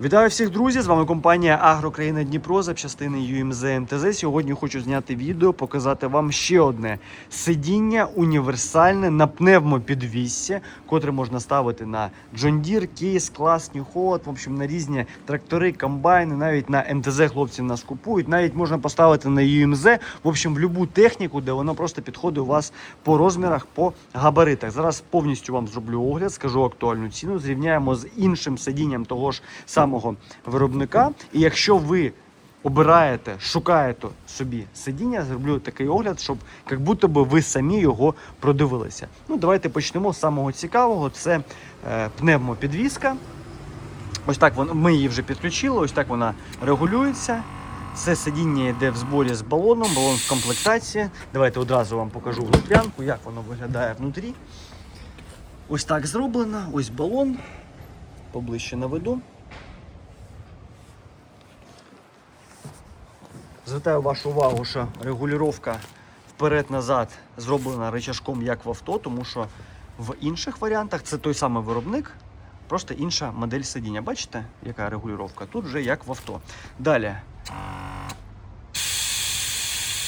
Вітаю всіх друзі! З вами компанія Агрокраїна Дніпро запчастини UMZ МТЗ. Сьогодні хочу зняти відео, показати вам ще одне сидіння універсальне на пневмопідвіссі, котре можна ставити на Deere, Case, Class, New в общем, на різні трактори, комбайни, навіть на МТЗ хлопці нас купують. Навіть можна поставити на UMZ, в общем, в будь-яку техніку, де воно просто підходить у вас по розмірах, по габаритах. Зараз повністю вам зроблю огляд, скажу актуальну ціну, зрівняємо з іншим сидінням того ж самого виробника. І якщо ви обираєте, шукаєте собі сидіння, зроблю такий огляд, щоб як будто би ви самі його продивилися. Ну, давайте почнемо з самого цікавого. Це е, пневмопідвізка. Ось так вон, ми її вже підключили, ось так вона регулюється. Це сидіння йде в зборі з балоном, балон в комплектації. Давайте одразу вам покажу внутрянку, як воно виглядає внутрі. Ось так зроблено, ось балон. Поближче наведу. Звертаю вашу увагу, що регулювання вперед-назад зроблена рычажком як в авто, тому що в інших варіантах це той самий виробник, просто інша модель сидіння. Бачите, яка регулювання? Тут вже як в авто. Далі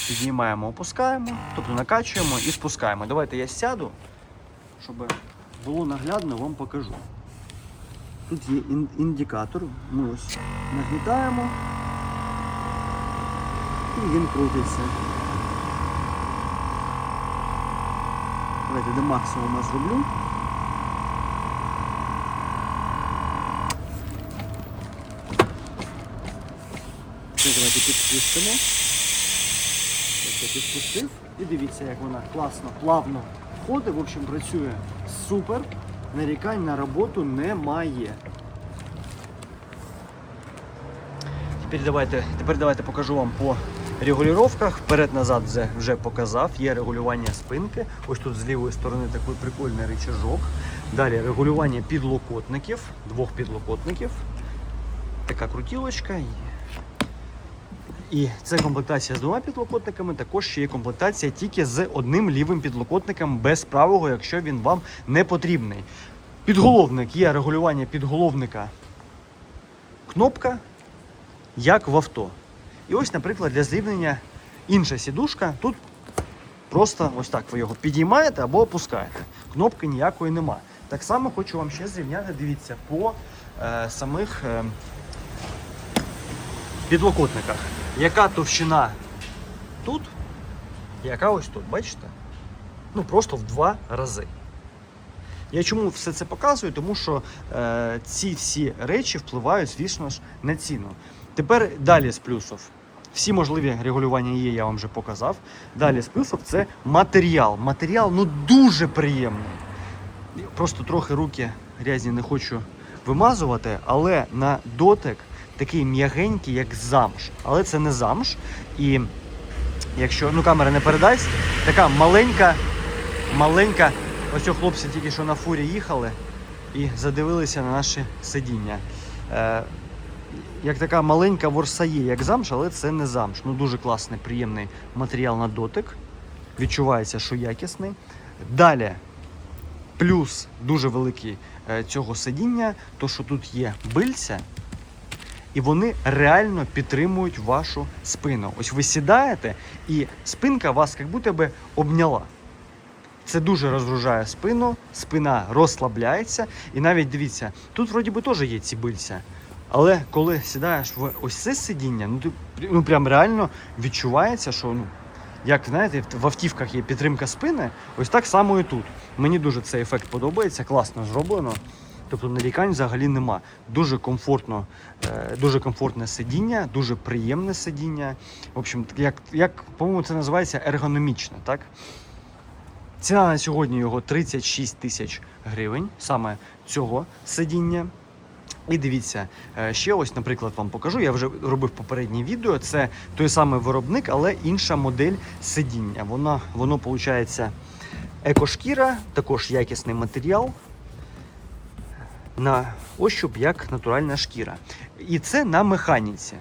піднімаємо, опускаємо, тобто накачуємо і спускаємо. Давайте я сяду, щоб було наглядно, вам покажу. Тут є ін- індикатор. Ми ось нагнітаємо і він крутиться. Давайте до максимуму зроблю. Це давайте підпустимо. Я підпустив. І дивіться, як вона класно, плавно входить. В общем, працює супер. Нарікань на роботу немає. Тепер давайте, тепер давайте покажу вам по регулюваннях. Вперед-назад вже, вже показав. Є регулювання спинки. Ось тут з лівої сторони такий прикольний рычажок. Далі регулювання підлокотників, двох підлокотників. Така крутілочка. І це комплектація з двома підлокотниками. Також ще є комплектація тільки з одним лівим підлокотником без правого, якщо він вам не потрібний. Підголовник є регулювання підголовника. Кнопка, як в авто. І ось, наприклад, для зрівнення інша сідушка. Тут просто ось так ви його підіймаєте або опускаєте. Кнопки ніякої нема. Так само хочу вам ще зрівняти, дивіться, по е, самих е, підлокотниках. Яка товщина тут, яка ось тут, бачите? Ну просто в два рази. Я чому все це показую? Тому що е, ці всі речі впливають, звісно ж, на ціну. Тепер далі з плюсів. Всі можливі регулювання є, я вам вже показав. Далі з плюсів це матеріал. Матеріал ну дуже приємний. Просто трохи руки грязні не хочу вимазувати, але на дотик такий м'ягенький, як замш. Але це не замш. І якщо ну, камера не передасть, така маленька, маленька. Ось хлопці тільки що на фурі їхали і задивилися на наші сидіння. Як така маленька ворса є, як замш, але це не замш. Ну дуже класний, приємний матеріал на дотик. Відчувається, що якісний. Далі, плюс дуже великий е, цього сидіння, то що тут є бильця, і вони реально підтримують вашу спину. Ось ви сідаєте, і спинка вас як будто би обняла. Це дуже розгружає спину, спина розслабляється. І навіть дивіться, тут вроді би теж є ці бильця. Але коли сідаєш в ось це сидіння, ну ти ну прям реально відчувається, що ну. Як знаєте, в автівках є підтримка спини, ось так само і тут. Мені дуже цей ефект подобається, класно зроблено. Тобто нарікань взагалі нема. Дуже комфортно, е, дуже комфортне сидіння, дуже приємне сидіння. В общем, як, як по-моєму, це називається ергономічно, так? Ціна на сьогодні його 36 тисяч гривень, саме цього сидіння. І дивіться, е, ще ось, наприклад, вам покажу. Я вже робив попереднє відео. Це той самий виробник, але інша модель сидіння. Вона, воно виходить екошкіра, також якісний матеріал. На ощуп як натуральна шкіра. І це на механіці.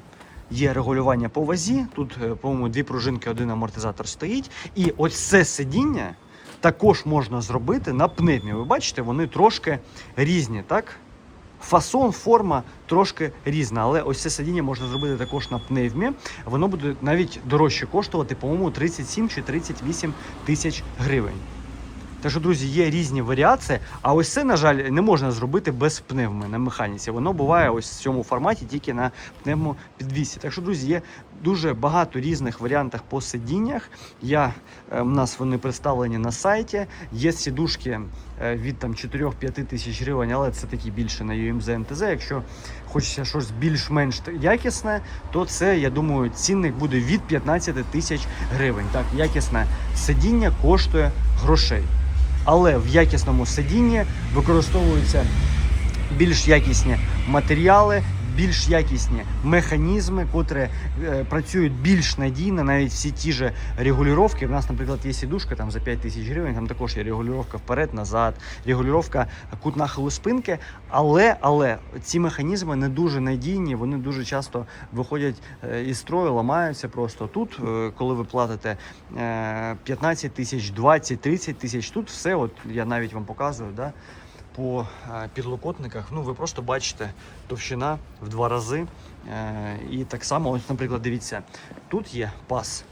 Є регулювання по вазі. Тут, е, по-моєму, дві пружинки, один амортизатор стоїть. І ось це сидіння також можна зробити на пневмі. Ви бачите, вони трошки різні, так? Фасон, форма трошки різна. Але ось це сидіння можна зробити також на пневмі. Воно буде навіть дорожче коштувати, по-моєму, 37 чи 38 тисяч гривень. Так що, друзі, є різні варіації. А ось це, на жаль, не можна зробити без пневми на механіці. Воно буває ось в цьому форматі тільки на пневмопідвісі. Так що, друзі, є дуже багато різних варіантів по сидіннях. Я, е, в нас вони представлені на сайті. Є сідушки е, від там 4-5 тисяч гривень, але це такі більше на UMZ МТЗ. Якщо хочеться щось більш-менш якісне, то це, я думаю, цінник буде від 15 тисяч гривень. Так, якісне сидіння коштує грошей. Але в якісному сидінні використовуються більш якісні матеріали, більш якісні механізми, котрі е, працюють більш надійно, навіть всі ті ж регулювання. У нас, наприклад, є сідушка там за 5 тисяч гривень, там також є регулювання вперед, назад, регулювання кут нахилу спинки. Але, але ці механізми не дуже надійні, вони дуже часто виходять е, із строю, ламаються просто. Тут, е, коли ви платите е, 15 тисяч, 20, 30 тисяч, тут все, от я навіть вам показую, да, по е, підлокотниках, ну ви просто бачите товщина в два рази. Е, І так само, ось, наприклад, дивіться, тут є пас,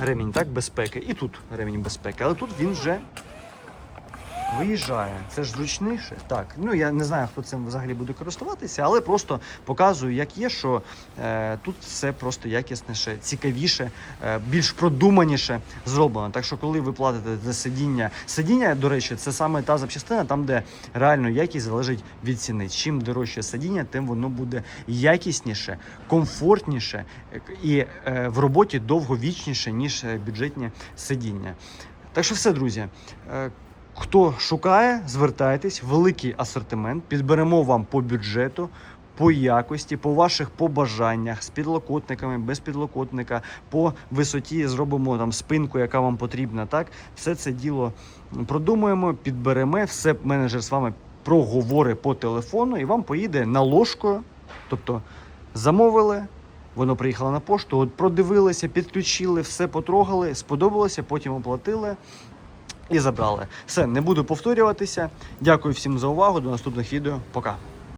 ремінь так, безпеки, і тут ремінь безпеки, але тут він вже виїжджає. Це ж зручніше. Так, ну я не знаю, хто цим взагалі буде користуватися, але просто показую, як є, що е, тут все просто якісніше, цікавіше, е, більш продуманіше зроблено. Так що, коли ви платите за сидіння, сидіння, до речі, це саме та запчастина, там, де реально якість залежить від ціни. Чим дорожче сидіння, тим воно буде якісніше, комфортніше і е, в роботі довговічніше, ніж е, бюджетні сидіння. Так що все, друзі. Е, Хто шукає, звертайтесь, великий асортимент. Підберемо вам по бюджету, по якості, по ваших побажаннях з підлокотниками, без підлокотника, по висоті зробимо там спинку, яка вам потрібна. Так, все це діло продумуємо, підберемо. Все менеджер з вами проговорить по телефону і вам поїде наложкою. Тобто замовили. Воно приїхало на пошту, от продивилися, підключили, все потрогали, сподобалося, потім оплатили і забрали. Все, не буду повторюватися. Дякую всім за увагу. До наступних відео. Пока.